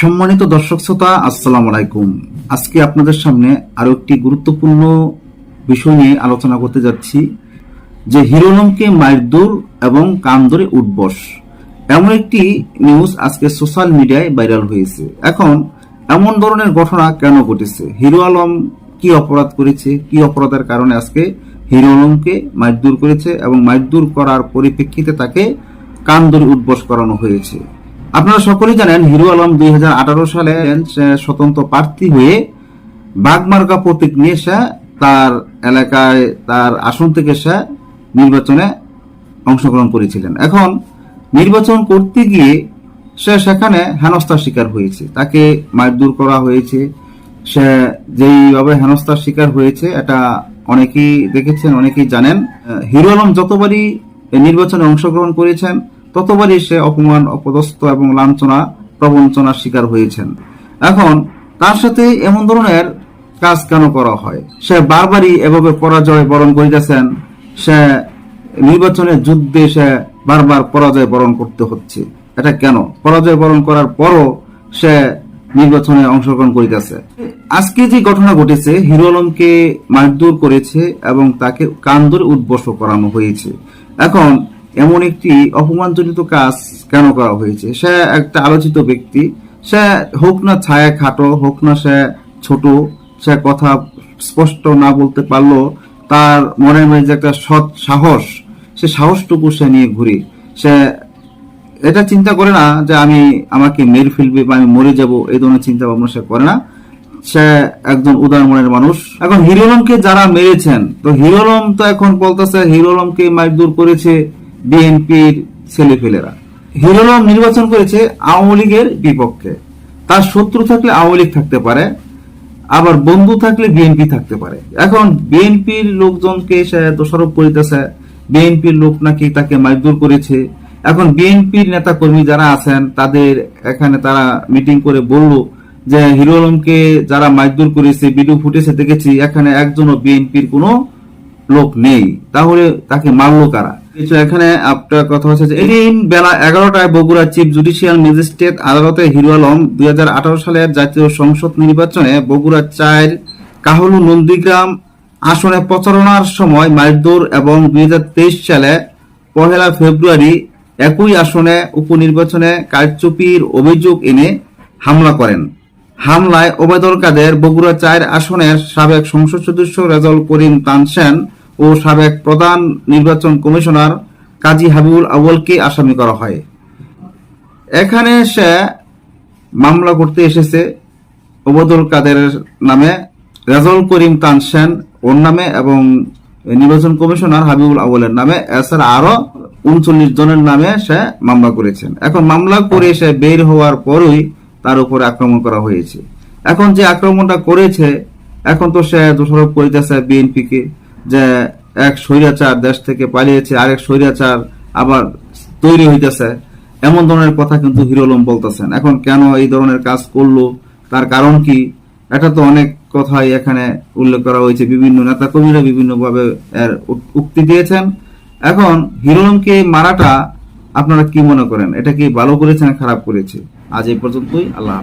সম্মানিত দর্শক শ্রোতা, আসসালামু আলাইকুম। আজকে আপনাদের সামনে আরও একটি গুরুত্বপূর্ণ বিষয় নিয়ে আলোচনা করতে যাচ্ছি, যে হিরোলমকে মারদুর এবং কান ধরে উঠবস। এমন একটি নিউজ আজকে সোশ্যাল মিডিয়ায় ভাইরাল হয়েছে। এখন এমন ধরনের ঘটনা কেন ঘটেছে? হিরো আলম কি অপরাধ করেছে? কি অপরাধের কারণে আজকে হিরো আলমকে মারদুর করেছে এবং মারদুর করার পরিপ্রেক্ষিতে তাকে কান ধরে উঠবস করানো হয়েছে? আপনারা সকলেই জানেন হিরো আলম দুই হাজার আঠারো সালে স্বতন্ত্র প্রার্থী হয়ে বাগমার্কা প্রতীক নিয়ে সে তার এলাকায়, তার আসন থেকে সে নির্বাচনে অংশগ্রহণ করেছিলেন। এখন নির্বাচন করতে গিয়ে সে সেখানে হেনস্থার শিকার হয়েছে। তাকে মারধর করা হয়েছে। সে যেইভাবে হেনস্থার শিকার হয়েছে, এটা অনেকেই দেখেছেন, অনেকেই জানেন। হিরো আলম যতবারই নির্বাচনে অংশগ্রহণ করেছেন ততবারই সে অপমান, অপদস্থ এবং লাঞ্ছনা, প্রবঞ্চনার শিকার হয়েছেন। এখন তার সাথে এমন ধরনের কাজ কেন করা হয়? সে বারবারই এভাবে পরাজয় বরণ করিতেছেন। সে নির্বাচনের যুদ্ধে সে বারবার পরাজয় বরণ করতে হচ্ছে। এটা কেন? পরাজয় বরণ করার পরও সে নির্বাচনে অংশগ্রহণ করিতেছে। আজকে যে ঘটনা ঘটেছে হিরো আলমকে মারধর করেছে এবং তাকে কান ধরে উদ্বস করানো হয়েছে। এখন এমন একটি অপমানজনিত কাজ কেন করা হয়েছে? সে একটা আলোচিত ব্যক্তি। সে হোক না ছায়া খাটো, হোক না সে ছোট, সে কথা স্পষ্ট না বলতে পারল তার মনের মধ্যে একটা সৎ সাহস, সে সাহসটুকু সে নিয়ে ঘুরে। সে এটা চিন্তা করে না যে আমি আমাকে মেরে ফেলবে বা আমি মরে যাব, এই ধরনের চিন্তা ভাবনা সে করে না। সে একজন উদার মনের মানুষ। এখন হিরো আলমকে যারা মেরেছেন, তো হিরো আলম তো এখন বলতেছে হিরোলমকে মারধর করেছে বিএনপির ছেলেপেলেরা। হিরো নির্বাচন করেছে আওয়ামী লীগের বিপক্ষে। তার শত্রু থাকলে আওয়ামী লীগ থাকতে পারে, আবার বন্ধু থাকলে বিএনপি থাকতে পারে। এখন বিএনপির লোকজনকে সে দোষারোপ করিতেছে, বিএনপির লোক নাকি তাকে মারধর করেছে। এখন বিএনপির নেতা কর্মী যারা আছেন, তাদের এখানে তারা মিটিং করে বলল যে, হিরো আলমকে যারা মারধর করেছে, ভিডিও ফুটেছে দেখেছি, এখানে একজনও বিএনপির কোনো লোক নেই। তাহলে তাকে মারলো কারা? কিছু এখানে আপনার কথা হচ্ছে যে এদিন বেলা এগারোটায় বগুড়া চিফ জুডিশিয়াল ম্যাজিস্ট্রেট আদালতে হিরো আলম দুই হাজার আঠারো সালের জাতীয় সংসদ নির্বাচনে বগুড়া চার, কাহলু, নন্দীগ্রাম আসনে প্রচারণার সময় মারধর এবং দুই হাজার তেইশ সালে পহেলা ফেব্রুয়ারি একই আসনে উপনির্বাচনে কারচুপির অভিযোগ এনে হামলা করেন। হামলায় ওবায়দুল কাদের বগুড়া চার আসনের সাবেক সংসদ সদস্য রেজাউল করিম তানসেন ও সাবেক প্রধান নির্বাচন কমিশনার কাজী হাবিবুল আউয়ালকে আসামি করা হয়। এখানে সে মামলা করতে এসেছে ওবায়দুল কাদের নামে রেজাউল করিম তানসেন ওর নামে এবং নির্বাচন কমিশনার হাবিবুল আউয়ালের নামে। এছাড়া আরও উনচল্লিশ জনের নামে সে মামলা করেছেন। এখন মামলা করে সে বের হওয়ার পরই তার উপরে আক্রমণ করা হয়েছে। এখন যে আক্রমণটা করেছে, এখন তো সে দোষারোপ করিতেছে বিএনপি কে যে এক স্বৈরাচার দেশ থেকে পালিয়েছে, আরেক স্বৈরাচার আবার তৈরি হইতেছে। এমন ধরনের কথা কিন্তু হিরোলম বলতেছেন। এখন কেন এই ধরনের কাজ করল? তার কারণ কি? এটা তো অনেক কথাই এখানে উল্লেখ করা হয়েছে। বিভিন্ন নেতা কর্মীরা বিভিন্ন ভাবে এর উক্তি দিয়েছেন। এখন হিরো আলমকে মারাটা আপনারা কি মনে করেন? এটা কি ভালো করেছে না খারাপ করেছে? আজ এই পর্যন্তই। আল্লাহ।